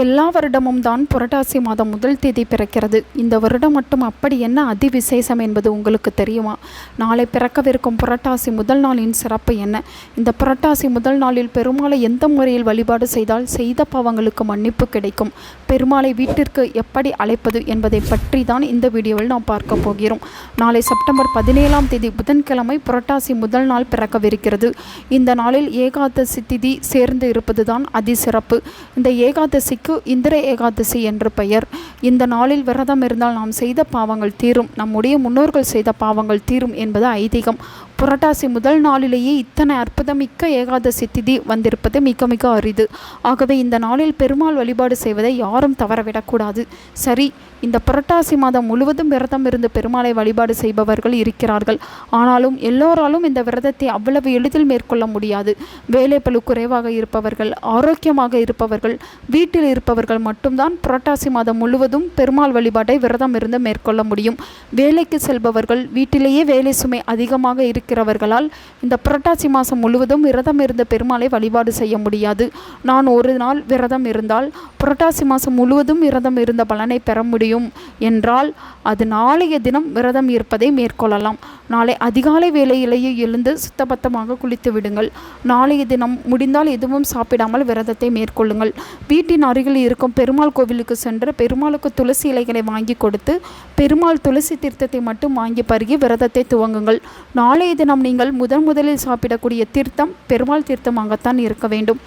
எல்லா வருடமும் தான் புரட்டாசி மாதம் முதல் தேதி பிறக்கிறது. இந்த வருடம் மட்டும் அப்படி என்ன அதி விசேஷம் என்பது உங்களுக்கு தெரியுமா? நாளை பிறக்கவிருக்கும் புரட்டாசி முதல் நாளின் சிறப்பு என்ன? இந்த புரட்டாசி முதல் நாளில் பெருமாளை எந்த முறையில் வழிபாடு செய்தால் செய்த பாவங்களுக்கு மன்னிப்பு கிடைக்கும்? பெருமாளை வீட்டிற்கு எப்படி அழைப்பது என்பதை பற்றி தான் இந்த வீடியோவில் நாம் பார்க்க போகிறோம். நாளை செப்டம்பர் பதினேழாம் தேதி புதன்கிழமை புரட்டாசி முதல் நாள் பிறக்கவிருக்கிறது. இந்த நாளில் ஏகாதசி திதி சேர்ந்து இருப்பது தான் அதிசிறப்பு. இந்த ஏகாதசி நாளைக்கு இந்திர ஏகாதசி என்று பெயர். இந்த நாளில் விரதம் இருந்தால் நாம் செய்த பாவங்கள் தீரும். நம்முடைய முன்னோர்கள் செய்த பாவங்கள் தீரும் என்பது ஐதீகம். புரட்டாசி முதல் நாளிலேயே இத்தனை அற்புதமிக்க ஏகாதசி திதி வந்திருப்பது மிக மிக அரிது. ஆகவே இந்த நாளில் பெருமாள் வழிபாடு செய்வதை யாரும் தவறவிடக்கூடாது. சரி இந்த புரட்டாசி மாதம் முழுவதும் விரதம் இருந்து பெருமாளை வழிபாடு செய்பவர்கள் இருக்கிறார்கள். ஆனாலும் எல்லோராலும் இந்த விரதத்தை அவ்வளவு எளிதில் மேற்கொள்ள முடியாது. வேலைப்பளு குறைவாக இருப்பவர்கள் ஆரோக்கியமாக இருப்பவர்கள் வீட்டில் இருப்பவர்கள் மட்டும்தான் புரட்டாசி மாதம் முழுவதும் பெருமாள் வழிபாட்டை விரதம் இருந்து மேற்கொள்ள முடியும். வேலைக்கு செல்பவர்கள் வீட்டிலேயே வேலை சுமை அதிகமாக இருக்கிறவர்களால் இந்த புரட்டாசி மாதம் முழுவதும் விரதம் இருந்த பெருமாளை வழிபாடு செய்ய முடியாது. நான் ஒரு நாள் விரதம் இருந்தால் புரட்டாசி மாதம் முழுவதும் விரதம் இருந்த பலனை பெற முடியும் என்றால் அது நாளைய தினம் விரதம் இருப்பதை மேற்கொள்ளலாம். நாளை அதிகாலை வேலையிலேயே எழுந்து சுத்தபத்தமாக குளித்து விடுங்கள். நாளைய தினம் முடிந்தால் எதுவும் சாப்பிடாமல் விரதத்தை மேற்கொள்ளுங்கள். வீட்டின் அருகில் இருக்கும் பெருமாள் கோவிலுக்கு சென்று பெருமாளுக்கு துளசி இலைகளை வாங்கி கொடுத்து பெருமாள் துளசி தீர்த்தத்தை மட்டும் வாங்கி பருகி விரதத்தை துவங்குங்கள். நாளைய தினம் நீங்கள் முதன் முதலில் சாப்பிடக்கூடிய தீர்த்தம் பெருமாள் தீர்த்தமாகத்தான் இருக்க வேண்டும்.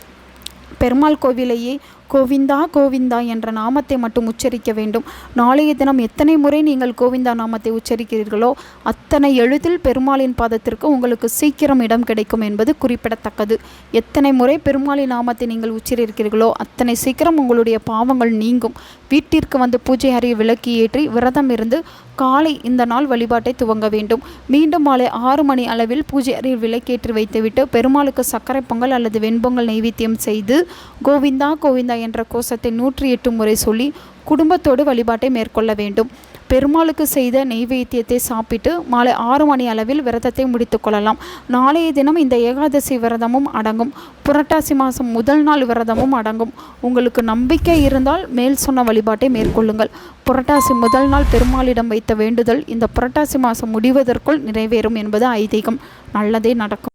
பெருமாள் கோவிலையே கோவிந்தா கோவிந்தா என்ற நாமத்தை மட்டும் உச்சரிக்க வேண்டும். நாளைய தினம் எத்தனை முறை நீங்கள் கோவிந்தா நாமத்தை உச்சரிக்கிறீர்களோ அத்தனை எளிதில் பெருமாளின் பாதத்திற்கு உங்களுக்கு சீக்கிரம் இடம் கிடைக்கும் என்பது குறிப்பிடத்தக்கது. எத்தனை முறை பெருமாளின் நாமத்தை நீங்கள் உச்சரிக்கிறீர்களோ அத்தனை சீக்கிரம் உங்களுடைய பாவங்கள் நீங்கும். வீட்டிற்கு வந்து பூஜை அறை விளக்கி ஏற்றி விரதம் இருந்து காலை இந்த நாள் வழிபாட்டை துவங்க வேண்டும். மீண்டும் மாலை ஆறு மணி அளவில் பூஜை அறையில் விளக்கேற்றி வைத்துவிட்டு பெருமாளுக்கு சர்க்கரை பொங்கல் அல்லது வெண்பொங்கல் நைவேத்தியம் செய்து கோவிந்தா கோவிந்தா என்ற கோஷத்தை நூற்றி எட்டு முறை சொல்லி குடும்பத்தோடு வழிபாட்டை மேற்கொள்ள வேண்டும். பெருமாளுக்கு செய்த நெய்வேத்தியத்தை சாப்பிட்டு மாலை ஆறு மணி அளவில் விரதத்தை முடித்து கொள்ளலாம். நாளைய தினம் இந்த ஏகாதசி விரதமும் அடங்கும். புரட்டாசி மாதம் முதல் நாள் விரதமும் அடங்கும். உங்களுக்கு நம்பிக்கை இருந்தால் மேல் சொன்ன வழிபாட்டை மேற்கொள்ளுங்கள். புரட்டாசி முதல் நாள் பெருமாளிடம் வைத்த வேண்டுதல் இந்த புரட்டாசி மாதம் முடிவதற்குள் நிறைவேறும் என்பது ஐதீகம். நல்லதே நடக்கும்.